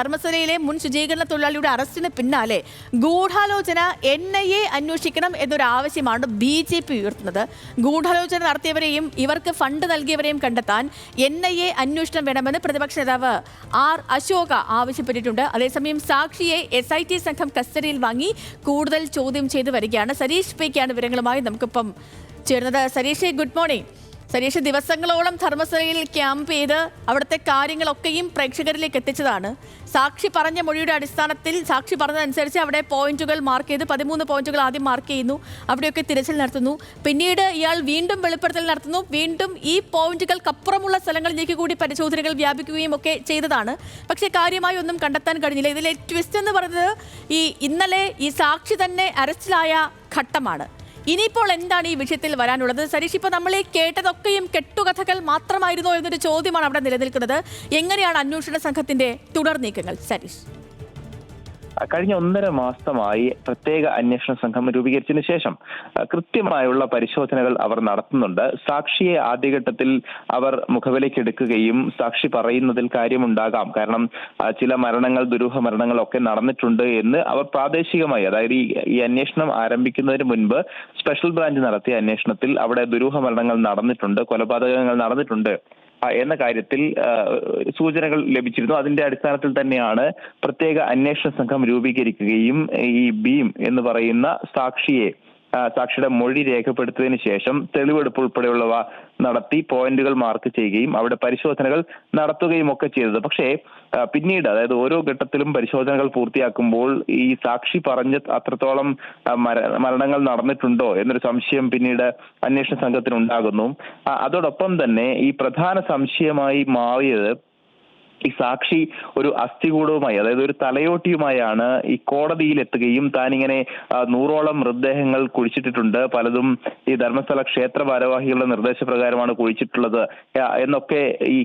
ധർമ്മസലയിലെ മുൻ ശുചീകരണ തൊഴിലാളിയുടെ അറസ്റ്റിന് പിന്നാലെ ഗൂഢാലോചന എൻ ഐ എ അന്വേഷിക്കണം എന്നൊരു ആവശ്യമാണ് ബി ജെ പി ഉയർത്തുന്നത്. ഗൂഢാലോചന നടത്തിയവരെയും ഇവർക്ക് ഫണ്ട് നൽകിയവരെയും കണ്ടെത്താൻ എൻ ഐ എ അന്വേഷണം വേണമെന്ന് പ്രതിപക്ഷ നേതാവ് ആർ അശോക ആവശ്യപ്പെട്ടിട്ടുണ്ട്. അതേസമയം സാക്ഷിയെ എസ് ഐ ടി സംഘം കസ്റ്റഡിയിൽ വാങ്ങി കൂടുതൽ ചോദ്യം ചെയ്തു വരികയാണ്. സരീഷ് പിക്കാണ് വിവരങ്ങളുമായി നമുക്കിപ്പം ചേർന്നത് സരീഷ് ഗുഡ് മോർണിംഗ്. സരീഷ് ദിവസങ്ങളോളം ധർമ്മസരയിൽ ക്യാമ്പ് ചെയ്ത് അവിടുത്തെ കാര്യങ്ങളൊക്കെയും പ്രേക്ഷകരിലേക്ക് എത്തിച്ചതാണ്. സാക്ഷി പറഞ്ഞ മൊഴിയുടെ അടിസ്ഥാനത്തിൽ സാക്ഷി പറഞ്ഞതനുസരിച്ച് അവിടെ പോയിന്റുകൾ മാർക്ക് ചെയ്ത് പതിമൂന്ന് പോയിന്റുകൾ ആദ്യം മാർക്ക് ചെയ്യുന്നു. അവിടെയൊക്കെ തിരച്ചിൽ നടത്തുന്നു. പിന്നീട് ഇയാൾ വീണ്ടും വെളിപ്പെടുത്തൽ നടത്തുന്നു. വീണ്ടും ഈ പോയിന്റുകൾക്കപ്പുറമുള്ള സ്ഥലങ്ങളിലേക്ക് കൂടി പരിശോധനകൾ വ്യാപിക്കുകയും ഒക്കെ ചെയ്തതാണ്. പക്ഷേ കാര്യമായി ഒന്നും കണ്ടെത്താൻ കഴിഞ്ഞില്ല. ഇതിലെ ട്വിസ്റ്റ് എന്ന് പറയുന്നത് ഈ ഇന്നലെ ഈ സാക്ഷി തന്നെ അറസ്റ്റിലായ ഘട്ടമാണ്. ഇനിയിപ്പോൾ എന്താണ് ഈ വിഷയത്തിൽ വരാനുള്ളത്? സരീഷ് ഇപ്പോൾ നമ്മൾ കേട്ടതൊക്കെയും കെട്ടുകഥകൾ മാത്രമായിരുന്നോ എന്നൊരു ചോദ്യമാണ് അവിടെ നിലനിൽക്കുന്നത്. എങ്ങനെയാണ് അന്വേഷണ സംഘത്തിന്റെ തുടർ നീക്കങ്ങൾ? സരീഷ്. കഴിഞ്ഞ ഒന്നര മാസമായി പ്രത്യേക അന്വേഷണ സംഘം രൂപീകരിച്ചതിന് ശേഷം കൃത്യമായുള്ള പരിശോധനകൾ അവർ നടത്തുന്നുണ്ട്. സാക്ഷിയെ ആദ്യഘട്ടത്തിൽ അവർ മുഖവിലയ്ക്കെടുക്കുകയും സാക്ഷി പറയുന്നതിൽ കാര്യമുണ്ടാകാം. കാരണം ചില മരണങ്ങൾ ദുരൂഹ മരണങ്ങളൊക്കെ നടന്നിട്ടുണ്ട് എന്ന് അവർ പ്രാദേശികമായി അതായത് ഈ അന്വേഷണം ആരംഭിക്കുന്നതിന് മുൻപ് സ്പെഷ്യൽ ബ്രാഞ്ച് നടത്തിയ അന്വേഷണത്തിൽ അവിടെ ദുരൂഹ മരണങ്ങൾ നടന്നിട്ടുണ്ട് കൊലപാതകങ്ങൾ നടന്നിട്ടുണ്ട്. എന്ന കാര്യത്തിൽ സൂചനകൾ ലഭിച്ചിരുന്നു. അതിന്റെ അടിസ്ഥാനത്തിൽ തന്നെയാണ് പ്രത്യേക അന്വേഷണ സംഘം രൂപീകരിക്കുകയും ഈ ബീം എന്ന് പറയുന്ന സാക്ഷിയെ സാക്ഷിയുടെ മൊഴി രേഖപ്പെടുത്തിയതിനു ശേഷം തെളിവെടുപ്പ് ഉൾപ്പെടെയുള്ളവ നടത്തി പോയിന്റുകൾ മാർക്ക് ചെയ്യുകയും അവിടെ പരിശോധനകൾ നടത്തുകയും ഒക്കെ ചെയ്തത്. പക്ഷേ പിന്നീട് അതായത് ഓരോ ഘട്ടത്തിലും പരിശോധനകൾ പൂർത്തിയാക്കുമ്പോൾ ഈ സാക്ഷി പറഞ്ഞ അത്രത്തോളം മരണങ്ങൾ നടന്നിട്ടുണ്ടോ എന്നൊരു സംശയം പിന്നീട് അന്വേഷണ സംഘത്തിന് ഉണ്ടാകുന്നു. അതോടൊപ്പം തന്നെ ഈ പ്രധാന സംശയമായി മാറിയത് ഈ സാക്ഷി ഒരു അസ്ഥികൂടവുമായി അതായത് ഒരു തലയോട്ടിയുമായാണ് ഈ കോടതിയിൽ എത്തുകയും താൻ ഇങ്ങനെ നൂറോളം മൃതദേഹങ്ങൾ കുഴിച്ചിട്ടിട്ടുണ്ട്. പലതും ഈ ധർമ്മസ്ഥല ക്ഷേത്ര ഭാരവാഹികളുടെ നിർദ്ദേശപ്രകാരമാണ് കുഴിച്ചിട്ടുള്ളത് എന്നൊക്കെ ഈ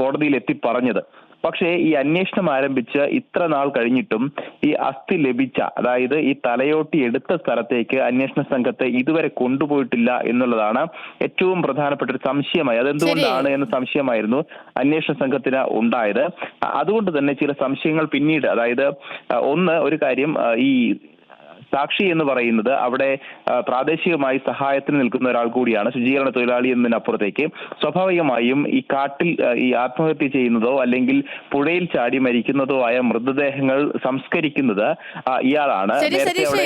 കോടതിയിൽ എത്തി പറഞ്ഞത്. പക്ഷേ ഈ അന്വേഷണം ആരംഭിച്ച് ഇത്ര നാൾ കഴിഞ്ഞിട്ടും ഈ അസ്ഥി ലഭിച്ച അതായത് ഈ തലയോട്ടി എടുത്ത സ്ഥലത്തേക്ക് അന്വേഷണ സംഘത്തെ ഇതുവരെ കൊണ്ടുപോയിട്ടില്ല എന്നുള്ളതാണ് ഏറ്റവും പ്രധാനപ്പെട്ട ഒരു സംശയമായി. അതെന്തുകൊണ്ടാണ് എന്ന സംശയമായിരുന്നു അന്വേഷണ സംഘത്തിന് ഉണ്ടായത്. അതുകൊണ്ട് തന്നെ ചില സംശയങ്ങൾ പിന്നീട് അതായത് ഒന്ന് ഒരു കാര്യം ഈ സാക്ഷി എന്ന് പറയുന്നത് അവിടെ പ്രാദേശികമായി സഹായത്തിന് നിൽക്കുന്ന ഒരാൾ കൂടിയാണ് ശുചീകരണ തൊഴിലാളി എന്നതിനപ്പുറത്തേക്ക്. സ്വാഭാവികമായും ഈ കാട്ടിൽ ഈ ആത്മഹത്യ ചെയ്യുന്നതോ അല്ലെങ്കിൽ പുഴയിൽ ചാടി മരിക്കുന്നതോ ആയ മൃതദേഹങ്ങൾ സംസ്കരിക്കുന്നത് ഇയാളാണ്.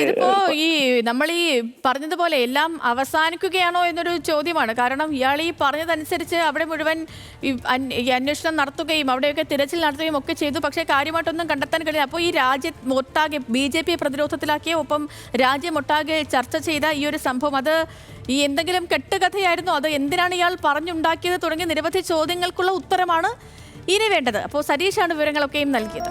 ഇതിപ്പോ ഈ നമ്മൾ ഈ പറഞ്ഞതുപോലെ എല്ലാം അവസാനിക്കുകയാണോ എന്നൊരു ചോദ്യമാണ്. കാരണം ഇയാൾ ഈ പറഞ്ഞതനുസരിച്ച് അവിടെ മുഴുവൻ ഈ അന്വ- അന്വേഷണം നടത്തുകയും അവിടെയൊക്കെ തിരച്ചിൽ നടത്തുകയും ഒക്കെ ചെയ്തു. പക്ഷേ കാര്യമായിട്ടൊന്നും കണ്ടെത്താൻ കഴിയില്ല. അപ്പോൾ ഈ രാജ്യം ഒത്താകെ ബി ജെ പി പ്രതിരോധത്തിലാക്കിയ ഒപ്പം രാജ്യമൊട്ടാകെ ചർച്ച ചെയ്ത ഈ ഒരു സംഭവം അത് ഈ എന്തെങ്കിലും കെട്ടുകഥയായിരുന്നോ? അത് എന്തിനാണ് ഇയാൾ പറഞ്ഞുണ്ടാക്കിയത് തുടങ്ങിയ നിരവധി ചോദ്യങ്ങൾക്കുള്ള ഉത്തരമാണ് ഇനി വേണ്ടത്. അപ്പോൾ സതീഷാണ് വിവരങ്ങളൊക്കെയും നൽകിയത്.